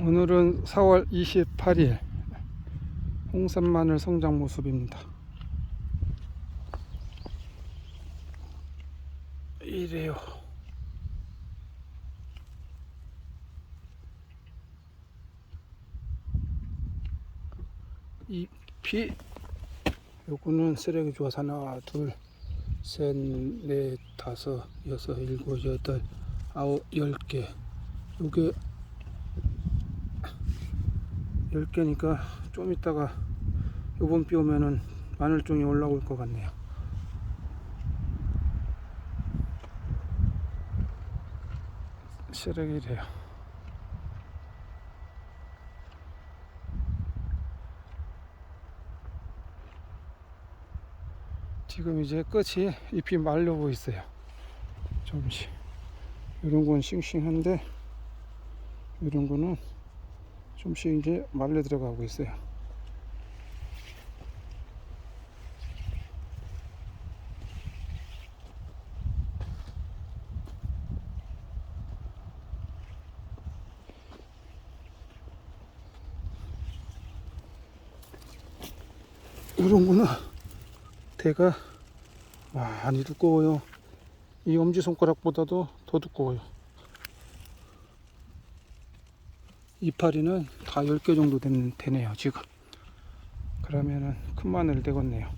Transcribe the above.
오늘은 4월 28일 홍산 마늘 성장 모습입니다. 이래요. 잎이 요거는 쓰레기 좋아서 하나 둘 셋 넷 다섯 여섯 일곱 여덟 아홉 열 개 요게 10개니까 좀 있다가 요번 비 오면은 마늘종이 올라올 것 같네요. 쓰레기래요. 지금 이제 끝이 잎이 말려고 있어요. 조금씩. 이런 건 싱싱한데 이런 거는 좀씩 이제 말려 들어가고 있어요. 이런 거는 대가 많이 두꺼워요. 이 엄지 손가락보다도 더 두꺼워요. 이파리는 다 10개 정도 된, 되네요, 지금. 그러면은 큰 마늘 되겠네요.